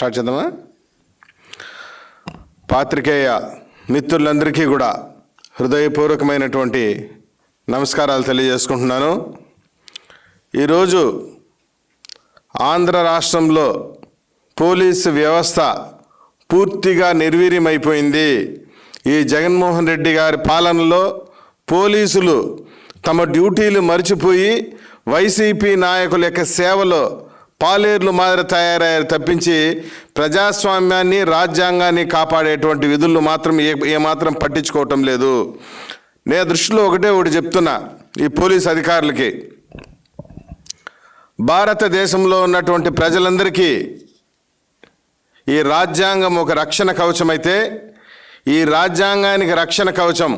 Start చేద్దామా పాత్రికేయ మిత్రులందరికీ కూడా హృదయపూర్వకమైనటువంటి నమస్కారాలు తెలియజేసుకుంటున్నాను ఈరోజు ఆంధ్ర రాష్ట్రంలో పోలీసు వ్యవస్థ పూర్తిగా నిర్వీర్యమైపోయింది ఈ జగన్మోహన్ రెడ్డి గారి పాలనలో పోలీసులు తమ డ్యూటీలు మర్చిపోయి వైసీపీ నాయకుల యొక్క సేవలో పాలేర్లు మాదిరి తయారయ్యారు తప్పించి ప్రజాస్వామ్యాన్ని రాజ్యాంగాన్ని కాపాడేటువంటి విధులు మాత్రం ఏ ఏమాత్రం పట్టించుకోవటం లేదు నేను దృష్టిలో ఒకటే ఒకటి చెప్తున్నా ఈ పోలీస్ అధికారులకి భారతదేశంలో ఉన్నటువంటి ప్రజలందరికీ ఈ రాజ్యాంగం ఒక రక్షణ కవచం అయితే ఈ రాజ్యాంగానికి రక్షణ కవచం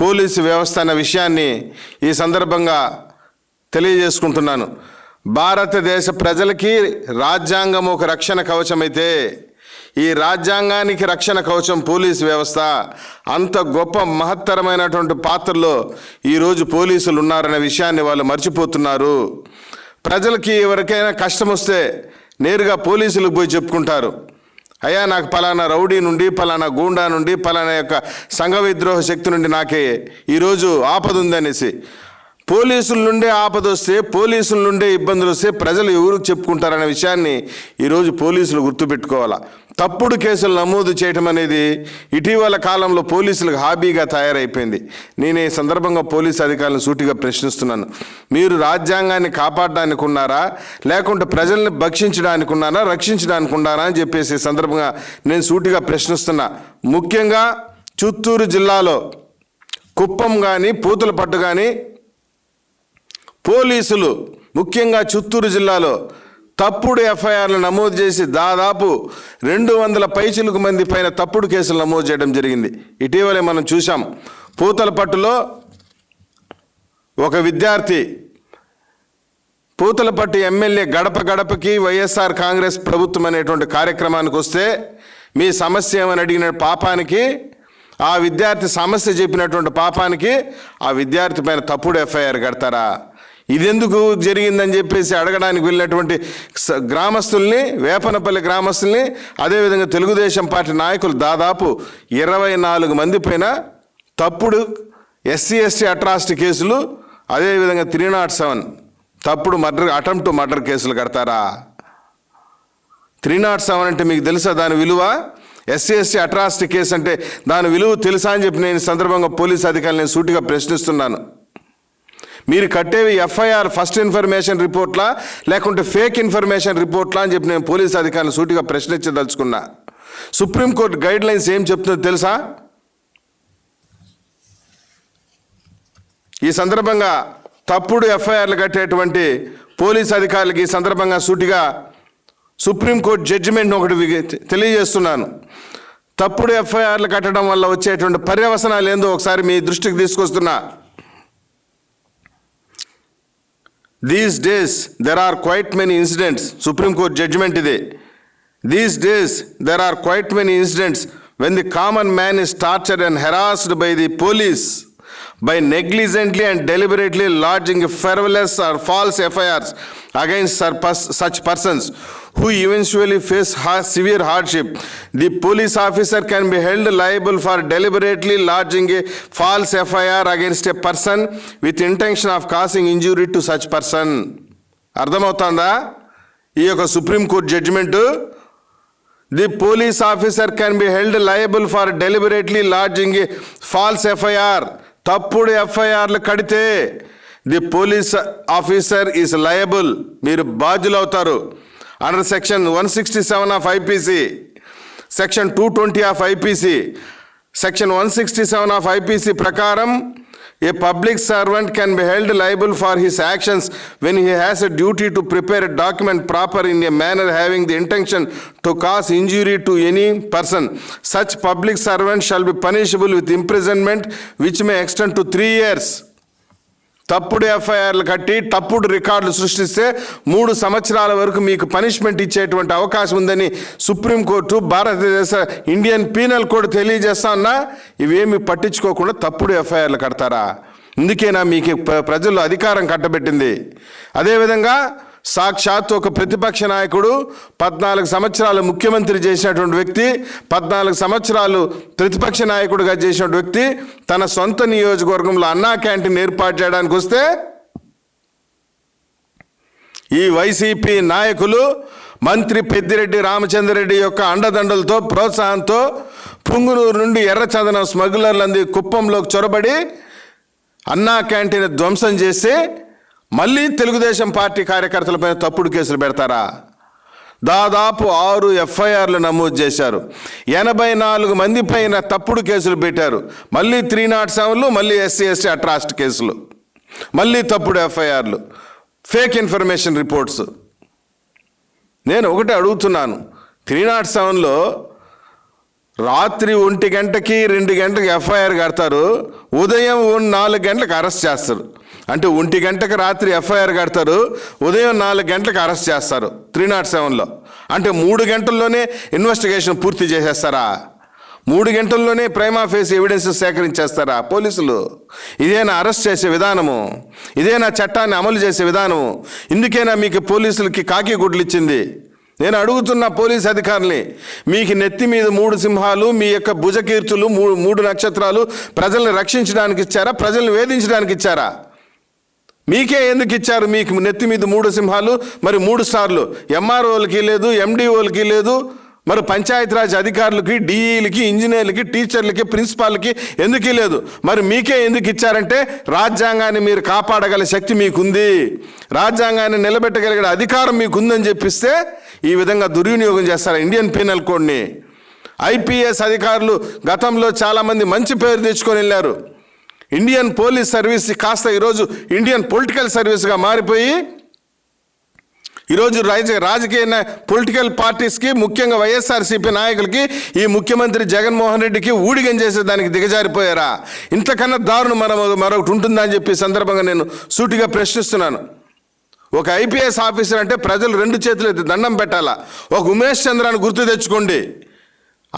పోలీసు వ్యవస్థ అన్న విషయాన్ని ఈ సందర్భంగా తెలియజేసుకుంటున్నాను భారతదేశ ప్రజలకి రాజ్యాంగం ఒక రక్షణ కవచమైతే ఈ రాజ్యాంగానికి రక్షణ కవచం పోలీసు వ్యవస్థ అంత గొప్ప మహత్తరమైనటువంటి పాత్రలో ఈరోజు పోలీసులు ఉన్నారనే విషయాన్ని వాళ్ళు మర్చిపోతున్నారు ప్రజలకి ఎవరికైనా కష్టం వస్తే నేరుగా పోలీసులకు పోయి చెప్పుకుంటారు అయ్యా నాకు పలానా రౌడీ నుండి పలానా గూండా నుండి పలానా యొక్క సంఘ విద్రోహ శక్తి నుండి నాకే ఈరోజు ఆపదుందనేసి పోలీసుల నుండే ఆపద వస్తే పోలీసుల నుండే ఇబ్బందులు వస్తే ప్రజలు ఎవరికి చెప్పుకుంటారనే విషయాన్ని ఈరోజు పోలీసులు గుర్తుపెట్టుకోవాలా తప్పుడు కేసులు నమోదు చేయటం అనేది ఇటీవల కాలంలో పోలీసులకు హాబీగా తయారైపోయింది నేను ఈ సందర్భంగా పోలీసు అధికారులను సూటిగా ప్రశ్నిస్తున్నాను మీరు రాజ్యాంగాన్ని కాపాడడానికి ఉన్నారా లేకుంటే ప్రజల్ని భక్షించడానికి ఉన్నారా రక్షించడానికి ఉన్నారా అని చెప్పేసి సందర్భంగా నేను సూటిగా ప్రశ్నిస్తున్నా ముఖ్యంగా చిత్తూరు జిల్లాలో కుప్పం కానీ పూతుల పట్టు కానీ పోలీసులు ముఖ్యంగా చిత్తూరు జిల్లాలో తప్పుడు ఎఫ్ఐఆర్లు నమోదు చేసి దాదాపు రెండు వందల పైచులకు మంది పైన తప్పుడు కేసులు నమోదు చేయడం జరిగింది ఇటీవలే మనం చూసాం పూతలపట్టులో ఒక విద్యార్థి పూతలపట్టు ఎమ్మెల్యే గడప గడపకి వైఎస్ఆర్ కాంగ్రెస్ ప్రభుత్వం అనేటువంటి కార్యక్రమానికి వస్తే మీ సమస్య ఏమని అడిగిన పాపానికి ఆ విద్యార్థి సమస్య చెప్పినటువంటి పాపానికి ఆ విద్యార్థి పైన తప్పుడు ఎఫ్ఐఆర్ కడతారా ఇదెందుకు జరిగిందని చెప్పేసి అడగడానికి వెళ్ళినటువంటి గ్రామస్తుల్ని వేపనపల్లి గ్రామస్తుల్ని అదేవిధంగా తెలుగుదేశం పార్టీ నాయకులు దాదాపు ఇరవై నాలుగు మంది పైన తప్పుడు ఎస్సీ ఎస్టీ అట్రాసిటీ కేసులు అదేవిధంగా త్రీ నాట్ సెవెన్ తప్పుడు మర్డర్ అటెంప్ట్ మర్డర్ కేసులు కడతారా త్రీ నాట్ సెవెన్ అంటే మీకు తెలుసా దాని విలువ ఎస్సీ ఎస్టీ అట్రాసిటీ కేసు అంటే దాని విలువ తెలుసా అని చెప్పి నేను సందర్భంగా పోలీస్ అధికారులను సూటిగా ప్రశ్నిస్తున్నాను మీరు కట్టేవి ఎఫ్ఐఆర్ ఫస్ట్ ఇన్ఫర్మేషన్ రిపోర్ట్లా లేకుంటే ఫేక్ ఇన్ఫర్మేషన్ రిపోర్ట్లా అని చెప్పి నేను పోలీస్ అధికారులు సూటిగా ప్రశ్నించదలుచుకున్నా సుప్రీంకోర్టు గైడ్ లైన్స్ ఏం చెప్తుందో తెలుసా ఈ సందర్భంగా తప్పుడు ఎఫ్ఐఆర్లు కట్టేటువంటి పోలీస్ అధికారులకు ఈ సందర్భంగా సూటిగా సుప్రీంకోర్టు జడ్జిమెంట్ ఒకటి తెలియజేస్తున్నాను తప్పుడు ఎఫ్ఐఆర్లు కట్టడం వల్ల వచ్చేటువంటి పర్యవసనాలు ఏందో ఒకసారి మీ దృష్టికి తీసుకొస్తున్నా These days, there are quite many incidents. Supreme Court judgment ide. These days, there are quite many incidents when the common man is tortured and harassed by the police by negligently and deliberately lodging frivolous or false FIRs against such persons who eventually face severe hardship. The police officer can be held liable for deliberately lodging a false FIR against a person with intention of causing injury to such person. అర్థమవుతుందా ఈ యొక్క supreme court judgement the police officer can be held liable for deliberately lodging a false FIR తప్పుడు ఎఫ్ఐఆర్లు కడితే the police officer is liable మీరు బాధ్యులవుతారు under section 167 of IPC, section 220 of IPC, section 167 of IPC prakaram, a public servant can be held liable for his actions when he has a duty to prepare a document proper in a manner having the intention to cause injury to any person. Such public servant shall be punishable with imprisonment which may extend to 3 years. తప్పుడు ఎఫ్ఐఆర్లు కట్టి తప్పుడు రికార్డులు సృష్టిస్తే మూడు సంవత్సరాల వరకు మీకు పనిష్మెంట్ ఇచ్చేటువంటి అవకాశం ఉందని సుప్రీంకోర్టు భారతదేశ ఇండియన్ పీనల్ కోడ్ అన్నా ఇవేమి పట్టించుకోకుండా తప్పుడు ఎఫ్ఐఆర్లు కడతారా ఇందుకేనా మీకు ప్రజలు అధికారం కట్టబెట్టింది అదేవిధంగా సాక్షాత్ ఒక ప్రతిపక్ష నాయకుడు పద్నాలుగు సంవత్సరాలు ముఖ్యమంత్రి చేసినటువంటి వ్యక్తి పద్నాలుగు సంవత్సరాలు ప్రతిపక్ష నాయకుడిగా చేసినటువంటి వ్యక్తి తన సొంత నియోజకవర్గంలో అన్నా క్యాంటీన్ ఏర్పాటు చేయడానికి వస్తే ఈ వైసీపీ నాయకులు మంత్రి పెద్దిరెడ్డి రామచంద్రరెడ్డి యొక్క అండదండలతో ప్రోత్సాహంతో పుంగునూరు నుండి ఎర్రచందనం స్మగ్లర్లంది కుప్పంలోకి చొరబడి అన్నా క్యాంటీన్ ధ్వంసం చేసి మళ్ళీ తెలుగుదేశం పార్టీ కార్యకర్తలపై తప్పుడు కేసులు పెడతారా దాదాపు ఆరు ఎఫ్ఐఆర్లు నమోదు చేశారు ఎనభై నాలుగు మంది పైన తప్పుడు కేసులు పెట్టారు మళ్ళీ త్రీ నాట్ సెవెన్లు మళ్ళీ ఎస్సీ ఎస్టీ అట్రాస్ట్ కేసులు మళ్ళీ తప్పుడు ఎఫ్ఐఆర్లు ఫేక్ ఇన్ఫర్మేషన్ రిపోర్ట్స్ నేను ఒకటే అడుగుతున్నాను త్రీ నాట్ సెవెన్లో రాత్రి ఒంటి గంటకి రెండు గంటకి ఎఫ్ఐఆర్ కడతారు ఉదయం నాలుగు గంటలకు అరెస్ట్ చేస్తారు అంటే ఒంటి గంటకు రాత్రి ఎఫ్ఐఆర్ కడతారు ఉదయం నాలుగు గంటలకు అరెస్ట్ చేస్తారు త్రీ నాట్ సెవెన్లో అంటే మూడు గంటల్లోనే ఇన్వెస్టిగేషన్ పూర్తి చేసేస్తారా మూడు గంటల్లోనే ప్రైమా ఫేస్ ఎవిడెన్స్ సేకరించేస్తారా పోలీసులు ఇదేనా అరెస్ట్ చేసే విధానము ఇదేనా చట్టాన్ని అమలు చేసే విధానము ఇందుకేనా మీకు పోలీసులకి కాకి గుడ్లు ఇచ్చింది నేను అడుగుతున్న పోలీస్ అధికారుల్ని మీకు నెత్తి మీద మూడు సింహాలు మీ యొక్క భుజకీర్తులు మూడు మూడు నక్షత్రాలు ప్రజల్ని రక్షించడానికి ఇచ్చారా ప్రజల్ని వేధించడానికి ఇచ్చారా మీకే ఎందుకు ఇచ్చారు మీకు నెత్తి మీద మూడు సింహాలు మరి మూడు స్టార్లు ఎంఆర్ఓలకి లేదు ఎండిఓలకి లేదు మరి పంచాయతీరాజ్ అధికారులకి డిఈలకి ఇంజనీర్లకి టీచర్లకి ప్రిన్సిపాల్కి ఎందుకు లేదు మరి మీకే ఎందుకు ఇచ్చారంటే రాజ్యాంగాన్ని మీరు కాపాడగల శక్తి మీకుంది రాజ్యాంగాన్ని నిలబెట్టగలిగిన అధికారం మీకుందని చెప్పిస్తే ఈ విధంగా దుర్వినియోగం చేస్తారు ఇండియన్ పీనల్ కోడ్ని ఐపీఎస్ అధికారులు గతంలో చాలామంది మంచి పేరు తెచ్చుకొని వెళ్ళారు ఇండియన్ పోలీస్ సర్వీస్ కాస్త ఈరోజు ఇండియన్ పొలిటికల్ సర్వీస్గా మారిపోయి ఈరోజు రాజ రాజకీయ పొలిటికల్ పార్టీస్కి ముఖ్యంగా వైఎస్ఆర్సీపీ నాయకులకి ఈ ముఖ్యమంత్రి జగన్మోహన్ రెడ్డికి ఊడిగం చేసే దానికి దిగజారిపోయారా ఇంతకన్నా దారుణం మనం మరొకటి ఉంటుందని చెప్పి సందర్భంగా నేను సూటిగా ప్రశ్నిస్తున్నాను ఒక ఐపీఎస్ ఆఫీసర్ అంటే ప్రజలు రెండు చేతులు దండం పెట్టాలా ఒక ఉమేష్ చంద్రాన్ని గుర్తు తెచ్చుకోండి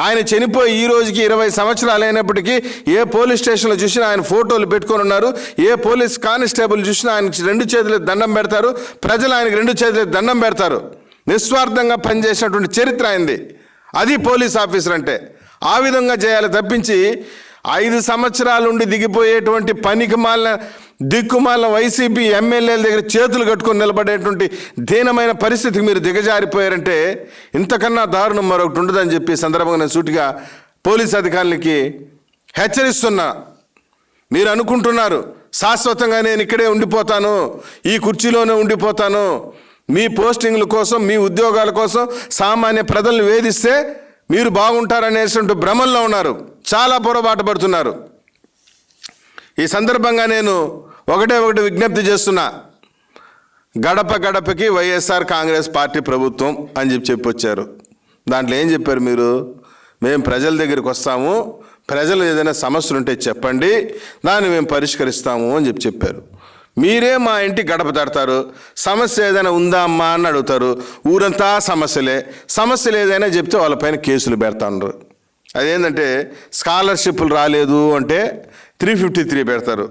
ఆయన చనిపోయి ఈ రోజుకి ఇరవై సంవత్సరాలు అయినప్పటికీ ఏ పోలీస్ స్టేషన్లో చూసినా ఆయన ఫోటోలు పెట్టుకొని ఉన్నారు ఏ పోలీస్ కానిస్టేబుల్ చూసినా ఆయనకి రెండు చేతులు దండం పెడతారు ప్రజలు ఆయనకి రెండు చేతులు దండం పెడతారు నిస్వార్థంగా పనిచేసినటువంటి చరిత్ర అయింది అది పోలీస్ ఆఫీసర్ అంటే ఆ విధంగా చేయాలి తప్పించి ఐదు సంవత్సరాలుండి దిగిపోయేటువంటి పనికి మాలిన దిక్కుమాలిన వైసీపీ ఎమ్మెల్యేల దగ్గర చేతులు కట్టుకొని నిలబడేటువంటి దీనమైన పరిస్థితికి మీరు దిగజారిపోయారంటే ఇంతకన్నా దారుణం మరొకటి ఉండదని చెప్పి సందర్భంగా నేను సూటిగా పోలీస్ అధికారులకి హెచ్చరిస్తున్నా మీరు అనుకుంటున్నారు శాశ్వతంగా నేను ఇక్కడే ఉండిపోతాను ఈ కుర్చీలోనే ఉండిపోతాను మీ పోస్టింగ్ల కోసం మీ ఉద్యోగాల కోసం సామాన్య ప్రజలను వేధిస్తే మీరు బాగుంటారనేటువంటి భ్రమంలో ఉన్నారు చాలా పొరపాటు పడుతున్నారు ఈ సందర్భంగా నేను ఒకటే ఒకటి విజ్ఞప్తి చేస్తున్నా గడప గడపకి వైఎస్ఆర్ కాంగ్రెస్ పార్టీ ప్రభుత్వం అని చెప్పి చెప్పి వచ్చారు దాంట్లో ఏం చెప్పారు మీరు మేము ప్రజల దగ్గరికి వస్తాము ప్రజలు ఏదైనా సమస్యలు ఉంటే చెప్పండి దాన్ని మేము పరిష్కరిస్తాము అని చెప్పి చెప్పారు మీరే మా ఇంటి గడప తడతారు సమస్య ఏదైనా ఉందా అమ్మా అని అడుగుతారు ఊరంతా సమస్యలే సమస్యలు ఏదైనా చెప్తే వాళ్ళపైన కేసులు పెడతాను అదేంటంటే స్కాలర్షిప్లు రాలేదు అంటే త్రీ ఫిఫ్టీ త్రీ పెడతారు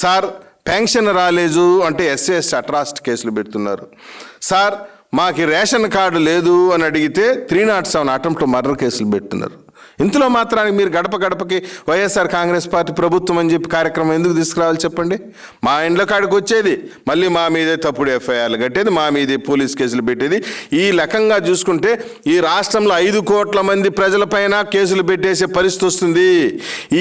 సార్ పెన్షన్ రాలేదు అంటే ఎస్సీఎస్ అట్రాస్ట్ కేసులు పెడుతున్నారు సార్ మాకు రేషన్ కార్డు లేదు అని అడిగితే three nought seven attempt murder కేసులు పెడుతున్నారు ఇంతలో మాత్రానికి మీరు గడప గడపకి వైఎస్ఆర్ కాంగ్రెస్ పార్టీ ప్రభుత్వం అని చెప్పి కార్యక్రమం ఎందుకు తీసుకురావాలి చెప్పండి మా ఇండ్ల కాడికి వచ్చేది మళ్ళీ మా మీదే తప్పుడు ఎఫ్ఐఆర్లు కట్టేది మా మీదే పోలీస్ కేసులు పెట్టేది ఈ రకంగా చూసుకుంటే ఈ రాష్ట్రంలో ఐదు కోట్ల మంది ప్రజలపైన కేసులు పెట్టేసే పరిస్థితి వస్తుంది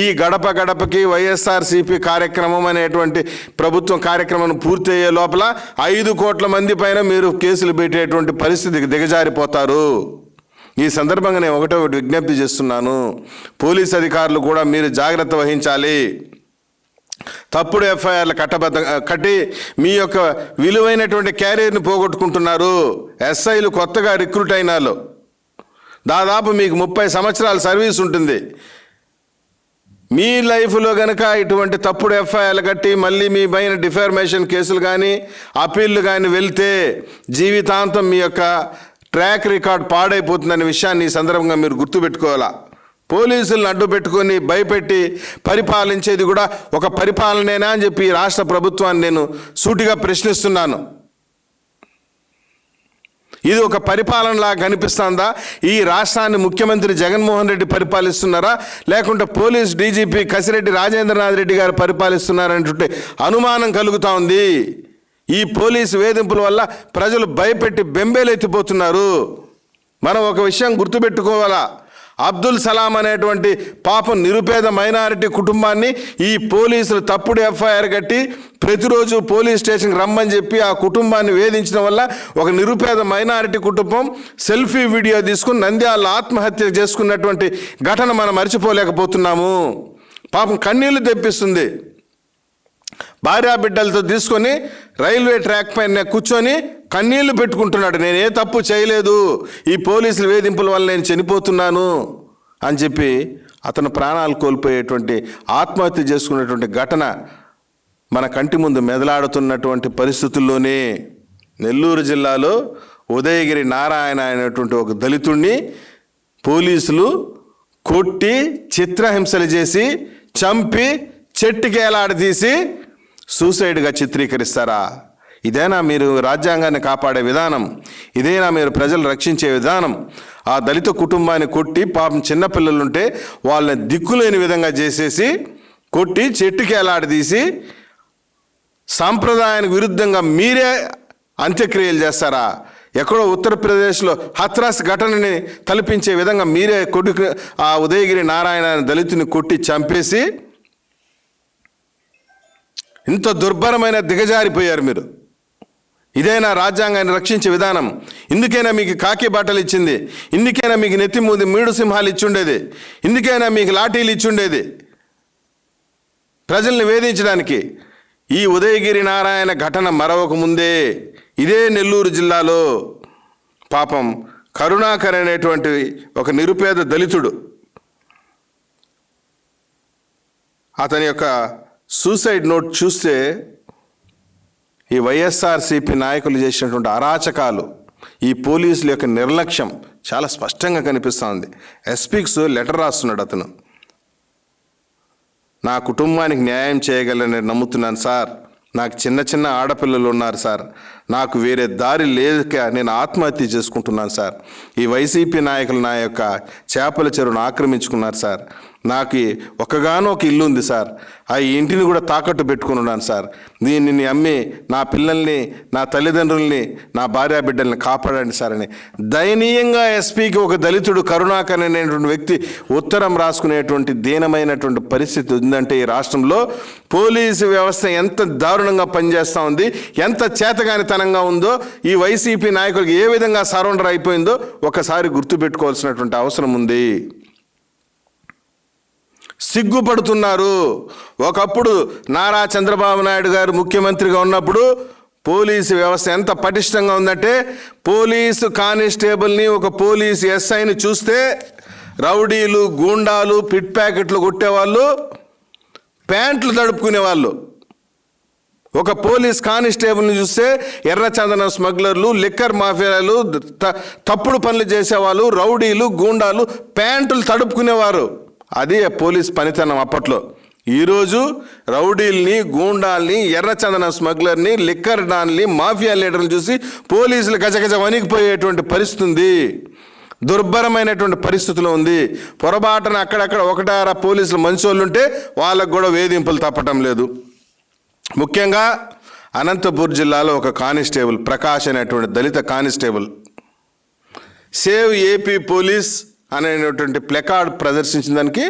ఈ గడప గడపకి వైఎస్ఆర్సీపీ కార్యక్రమం అనేటువంటి ప్రభుత్వం కార్యక్రమం పూర్తి అయ్యే లోపల ఐదు కోట్ల మంది పైన మీరు కేసులు పెట్టేటువంటి పరిస్థితికి దిగజారిపోతారు ఈ సందర్భంగా నేను ఒకటో ఒకటి విజ్ఞప్తి చేస్తున్నాను పోలీస్ అధికారులు కూడా మీరు జాగ్రత్త వహించాలి తప్పుడు ఎఫ్ఐఆర్లు కట్టబద్ధ కట్టి మీ యొక్క విలువైనటువంటి క్యారియర్ని పోగొట్టుకుంటున్నారు ఎస్ఐలు కొత్తగా రిక్రూట్ అయినారు దాదాపు మీకు ముప్పై సంవత్సరాల సర్వీస్ ఉంటుంది మీ లైఫ్లో కనుక ఇటువంటి తప్పుడు ఎఫ్ఐఆర్లు కట్టి మళ్ళీ మీ పైన డిఫార్మేషన్ కేసులు కానీ అప్పీళ్ళు కానీ వెళ్తే జీవితాంతం మీ యొక్క ట్రాక్ రికార్డ్ పాడైపోతుందనే విషయాన్ని ఈ సందర్భంగా మీరు గుర్తుపెట్టుకోవాలా పోలీసులను అడ్డు పెట్టుకొని భయపెట్టి పరిపాలించేది కూడా ఒక పరిపాలనేనా అని చెప్పి రాష్ట్ర ప్రభుత్వాన్ని నేను సూటిగా ప్రశ్నిస్తున్నాను ఇది ఒక పరిపాలనలా కనిపిస్తుందా ఈ రాష్ట్రాన్ని ముఖ్యమంత్రి జగన్మోహన్ రెడ్డి పరిపాలిస్తున్నారా లేకుంటే పోలీస్ డీజీపీ కసిరెడ్డి రాజేంద్రనాథ్ రెడ్డి గారు పరిపాలిస్తున్నారంటే అనుమానం కలుగుతూ ఉంది ఈ పోలీసు వేధింపుల వల్ల ప్రజలు భయపెట్టి బెంబేలెత్తిపోతున్నారు మనం ఒక విషయం గుర్తుపెట్టుకోవాలా అబ్దుల్ సలాం అనేటువంటి పాపం నిరుపేద మైనారిటీ కుటుంబాన్ని ఈ పోలీసులు తప్పుడు ఎఫ్ఐఆర్ కట్టి ప్రతిరోజు పోలీస్ స్టేషన్కి రమ్మని చెప్పి ఆ కుటుంబాన్ని వేధించడం వల్ల ఒక నిరుపేద మైనారిటీ కుటుంబం సెల్ఫీ వీడియో తీసుకుని నంద్యాల ఆత్మహత్య చేసుకున్నటువంటి ఘటన మనం మర్చిపోలేకపోతున్నాము పాపం కన్నీళ్లు తెప్పిస్తుంది భార్యా బిడ్డలతో తీసుకొని రైల్వే ట్రాక్ పైన కూర్చొని కన్నీళ్లు పెట్టుకుంటున్నాడు నేను ఏ తప్పు చేయలేదు ఈ పోలీసుల వేధింపుల వల్ల నేను చనిపోతున్నాను అని చెప్పి అతను ప్రాణాలు కోల్పోయేటువంటి ఆత్మహత్య చేసుకునేటువంటి ఘటన మన కంటి ముందు మెదలాడుతున్నటువంటి పరిస్థితుల్లోనే నెల్లూరు జిల్లాలో ఉదయగిరి నారాయణ అనేటువంటి ఒక దళితుణ్ణి పోలీసులు కొట్టి చిత్రహింసలు చేసి చంపి చెట్టుకేలాడదీసి తీసి సూసైడ్గా చిత్రీకరిస్తారా ఇదేనా మీరు రాజ్యాంగాన్ని కాపాడే విధానం ఇదేనా మీరు ప్రజలు రక్షించే విధానం ఆ దళిత కుటుంబాన్ని కొట్టి పాపం చిన్నపిల్లలుంటే వాళ్ళని దిక్కులేని విధంగా చేసేసి కొట్టి చెట్టుకి ఎలాడదీసి సాంప్రదాయానికి విరుద్ధంగా మీరే అంత్యక్రియలు చేస్తారా ఎక్కడో ఉత్తరప్రదేశ్లో హత్రాస్ ఘటనని తలపించే విధంగా మీరే కొడుకు ఆ ఉదయగిరి నారాయణ దళితుని కొట్టి చంపేసి ఇంత దుర్భరమైన దిగజారిపోయారు మీరు ఇదైనా రాజ్యాంగాన్ని రక్షించే విధానం ఇందుకైనా మీకు కాకి బట్టలు ఇచ్చింది ఇందుకైనా మీకు నెత్తిమూది మీడు సింహాలు ఇచ్చుండేది ఇందుకైనా మీకు లాఠీలు ఇచ్చుండేది ప్రజల్ని వేధించడానికి ఈ ఉదయగిరి నారాయణ ఘటన మరవకముందే ఇదే నెల్లూరు జిల్లాలో పాపం కరుణాకర్ అనేటువంటి ఒక నిరుపేద దళితుడు అతని యొక్క సూసైడ్ నోట్ చూస్తే ఈ వైఎస్ఆర్సీపీ నాయకులు చేసినటువంటి అరాచకాలు ఈ పోలీసుల యొక్క నిర్లక్ష్యం చాలా స్పష్టంగా కనిపిస్తోంది ఎస్పీక్స్ లెటర్ రాస్తున్నాడు అతను నా కుటుంబానికి న్యాయం చేయగలని నమ్ముతున్నాను సార్ నాకు చిన్న చిన్న ఆడపిల్లలు ఉన్నారు సార్ నాకు వేరే దారి లేక నేను ఆత్మహత్య చేసుకుంటున్నాను సార్ ఈ వైసీపీ నాయకులు నా యొక్క చేపల చెరువును ఆక్రమించుకున్నారు సార్ నాకు ఒకగానో ఒక ఇల్లు ఉంది సార్ ఆ ఇంటిని కూడా తాకట్టు పెట్టుకుని ఉన్నాను సార్ దీనిని అమ్మి నా పిల్లల్ని నా తల్లిదండ్రుల్ని నా భార్యా బిడ్డల్ని కాపాడండి సార్ అని దయనీయంగా ఎస్పీకి ఒక దళితుడు కరుణాకర్ అనేటువంటి వ్యక్తి ఉత్తరం రాసుకునేటువంటి దీనమైనటువంటి పరిస్థితి ఉందంటే ఈ రాష్ట్రంలో పోలీసు వ్యవస్థ ఎంత దారుణంగా పనిచేస్తూ ఉంది ఎంత చేతగానితనంగా ఉందో ఈ వైసీపీ నాయకులకు ఏ విధంగా సరౌండర్ అయిపోయిందో ఒకసారి గుర్తుపెట్టుకోవాల్సినటువంటి అవసరం ఉంది సిగ్గుపడుతున్నారు ఒకప్పుడు నారా చంద్రబాబు నాయుడు గారు ముఖ్యమంత్రిగా ఉన్నప్పుడు పోలీసు వ్యవస్థ ఎంత పటిష్టంగా ఉందంటే పోలీసు కానిస్టేబుల్ని ఒక పోలీసు ఎస్ఐని చూస్తే రౌడీలు గూండాలు పిట్ ప్యాకెట్లు కొట్టేవాళ్ళు ప్యాంట్లు తడుపుకునేవాళ్ళు ఒక పోలీస్ కానిస్టేబుల్ని చూస్తే ఎర్రచందనం స్మగ్లర్లు లిక్కర్ మాఫియాలు తప్పుడు పనులు చేసేవాళ్ళు రౌడీలు గూండాలు ప్యాంటులు తడుపుకునేవారు అదే పోలీస్ పనితనం అప్పట్లో ఈరోజు రౌడీల్ని గూండాల్ని ఎర్రచందన స్మగ్లర్ని లిక్కర్ డాన్ని మాఫియా లీడర్ని చూసి పోలీసులు గజగజ వణిగిపోయేటువంటి పరిస్థితి ఉంది దుర్భరమైనటువంటి పరిస్థితులు ఉంది పొరపాటున అక్కడక్కడ ఒకటార పోలీసులు ఉంటే వాళ్ళకు కూడా వేధింపులు తప్పటం లేదు ముఖ్యంగా అనంతపూర్ జిల్లాలో ఒక కానిస్టేబుల్ ప్రకాష్ అనేటువంటి దళిత కానిస్టేబుల్ సేవ్ ఏపీ పోలీస్ అనేటువంటి ప్లెకార్డ్ ప్రదర్శించిన దానికి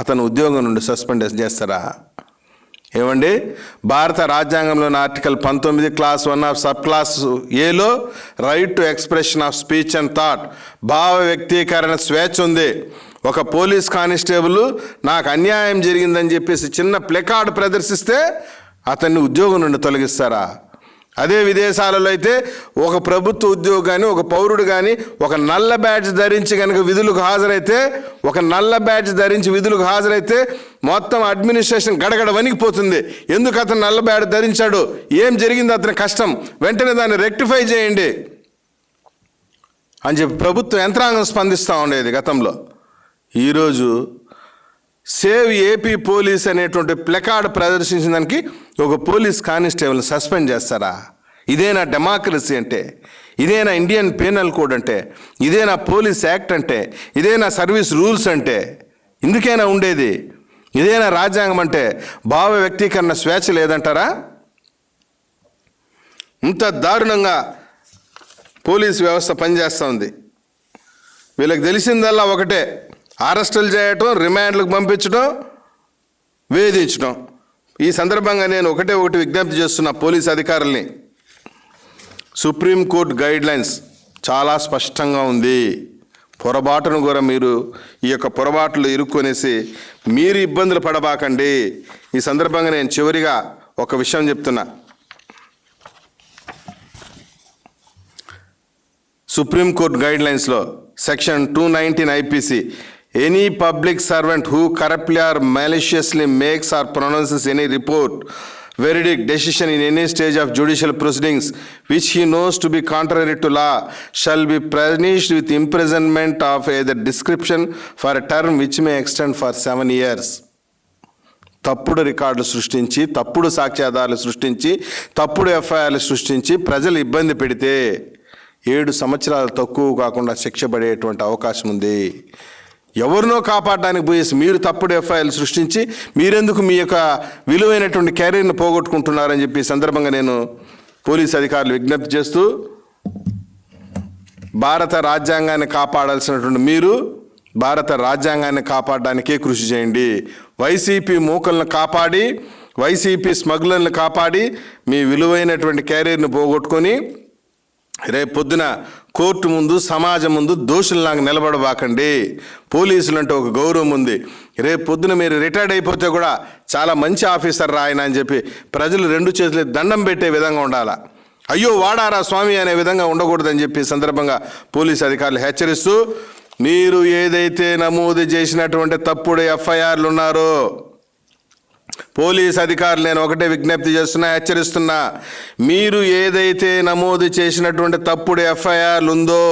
అతను ఉద్యోగం నుండి సస్పెండ్ చేస్తారా ఏమండి భారత రాజ్యాంగంలోని ఆర్టికల్ పంతొమ్మిది clause one of sub clause ఏలో right to expression of speech and thought భావ వ్యక్తీకరణ స్వేచ్ఛ ఉంది ఒక పోలీస్ కానిస్టేబుల్ నాకు అన్యాయం జరిగిందని చెప్పేసి చిన్న ప్లెకార్డ్ ప్రదర్శిస్తే అతన్ని ఉద్యోగం నుండి తొలగిస్తారా అదే విదేశాలలో అయితే ఒక ప్రభుత్వ ఉద్యోగి కానీ ఒక పౌరుడు కానీ ఒక నల్ల బ్యాడ్జ్ ధరించి కనుక విధులకు హాజరైతే ఒక నల్ల బ్యాడ్జ్ ధరించి విధులకు హాజరైతే మొత్తం అడ్మినిస్ట్రేషన్ గడగడ వణికిపోతుంది ఎందుకు అతను నల్ల బ్యాడ్ ధరించాడు ఏం జరిగింది అతని కష్టం వెంటనే దాన్ని రెక్టిఫై చేయండి అని చెప్పి ప్రభుత్వ యంత్రాంగం స్పందిస్తూ ఉండేది గతంలో ఈరోజు సేవ్ ఏపీ పోలీస్ అనేటువంటి ప్లెకార్డ్ ప్రదర్శించిన దానికి ఒక పోలీస్ కానిస్టేబుల్ సస్పెండ్ చేస్తారా ఇదేనా డెమోక్రసీ అంటే ఇదేనా ఇండియన్ పీనల్ కోడ్ అంటే ఇదేనా పోలీస్ యాక్ట్ అంటే ఇదేనా సర్వీస్ రూల్స్ అంటే ఇందుకైనా ఉండేది ఇదేనా రాజ్యాంగం అంటే భావ వ్యక్తీకరణ స్వేచ్ఛ లేదంటారా ఇంత దారుణంగా పోలీస్ వ్యవస్థ పనిచేస్తుంది వీళ్ళకి తెలిసిందల్లా ఒకటే అరెస్టులు చేయటం రిమాండ్లకు పంపించడం వేధించడం ఈ సందర్భంగా నేను ఒకటే ఒకటి విజ్ఞప్తి చేస్తున్న పోలీస్ అధికారుల్ని సుప్రీంకోర్టు గైడ్ లైన్స్ చాలా స్పష్టంగా ఉంది పొరపాటును కూడా మీరు ఈ యొక్క పొరపాట్లు ఇరుక్కొనేసి మీరు ఇబ్బందులు పడబాకండి ఈ సందర్భంగా నేను చివరిగా ఒక విషయం చెప్తున్నా సుప్రీంకోర్టు గైడ్ లైన్స్లో section two nineteen IPC any public servant who corruptly or maliciously makes or pronounces any report verdict decision in any stage of judicial proceedings which he knows to be contrary to law shall be punished with imprisonment of either description for term which may extend for seven years తప్పుడు రికార్డులు సృష్టించి తప్పుడు సాక్ష్యాధారాలు సృష్టించి తప్పుడు ఎఫ్ఐఆర్లు సృష్టించి ప్రజలు ఇబ్బంది పెడితే ఏడు సంవత్సరాలు తక్కువ కాకుండా శిక్ష పడేటువంటి అవకాశం ఉంది ఎవరినో కాపాడడానికి పోయేసి మీరు తప్పుడు ఎఫ్ఐఆర్లు సృష్టించి మీరెందుకు మీ యొక్క విలువైనటువంటి కెరీర్ను పోగొట్టుకుంటున్నారని చెప్పి సందర్భంగా నేను పోలీస్ అధికారులు విజ్ఞప్తి చేస్తూ భారత రాజ్యాంగాన్ని కాపాడాల్సినటువంటి మీరు భారత రాజ్యాంగాన్ని కాపాడడానికే కృషి చేయండి వైసీపీ మూకలను కాపాడి వైసీపీ స్మగ్లర్లను కాపాడి మీ విలువైనటువంటి క్యారియర్ను పోగొట్టుకొని రేపు పొద్దున కోర్టు ముందు సమాజం ముందు దోషులు నాకు నిలబడబాకండి పోలీసులు అంటే ఒక గౌరవం ఉంది రేపు పొద్దున మీరు రిటైర్డ్ అయిపోతే కూడా చాలా మంచి ఆఫీసర్ రాయన అని చెప్పి ప్రజలు రెండు చేతులు దండం పెట్టే విధంగా ఉండాలి అయ్యో వాడారా స్వామి అనే విధంగా ఉండకూడదని చెప్పి సందర్భంగా పోలీసు అధికారులు హెచ్చరిస్తూ మీరు ఏదైతే నమోదు చేసినటువంటి తప్పుడు ఎఫ్ఐఆర్లు ఉన్నారో పోలీస్ అధికారులు నేను ఒకటే విజ్ఞప్తి చేస్తున్నా హెచ్చరిస్తున్నా మీరు ఏదైతే నమోదు చేసినటువంటి తప్పుడు ఎఫ్ఐఆర్లు ఉందో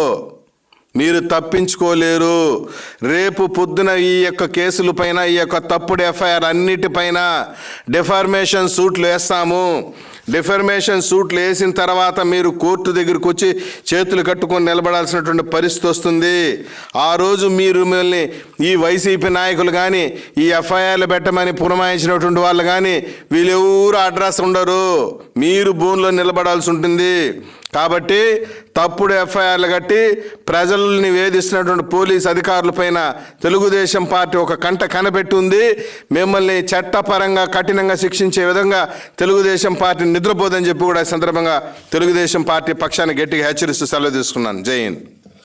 మీరు తప్పించుకోలేరు రేపు పొద్దున ఈ యొక్క పైన ఈ యొక్క తప్పుడు ఎఫ్ఐఆర్ అన్నిటిపైన డిఫార్మేషన్ సూట్లు వేస్తాము డిఫర్మేషన్ సూట్లు వేసిన తర్వాత మీరు కోర్టు దగ్గరికి వచ్చి చేతులు కట్టుకొని నిలబడాల్సినటువంటి పరిస్థితి వస్తుంది ఆ రోజు మీరు మిమ్మల్ని ఈ వైసీపీ నాయకులు కానీ ఈ ఎఫ్ఐఆర్లు పెట్టమని పురమాయించినటువంటి వాళ్ళు కానీ వీళ్ళెవరు అడ్రస్ ఉండరు మీరు భూమిలో నిలబడాల్సి ఉంటుంది కాబట్టి తప్పుడు ఎఫ్ఐఆర్లు కట్టి ప్రజల్ని వేధిస్తున్నటువంటి పోలీస్ అధికారులపైన తెలుగుదేశం పార్టీ ఒక కంట కనబెట్టింది మిమ్మల్ని చట్టపరంగా కఠినంగా శిక్షించే విధంగా తెలుగుదేశం పార్టీ నిద్రపోదని చెప్పి కూడా ఈ సందర్భంగా తెలుగుదేశం పార్టీ పక్షాన్ని గట్టిగా హెచ్చరిస్తూ సెలవు తీసుకున్నాను జై హింద్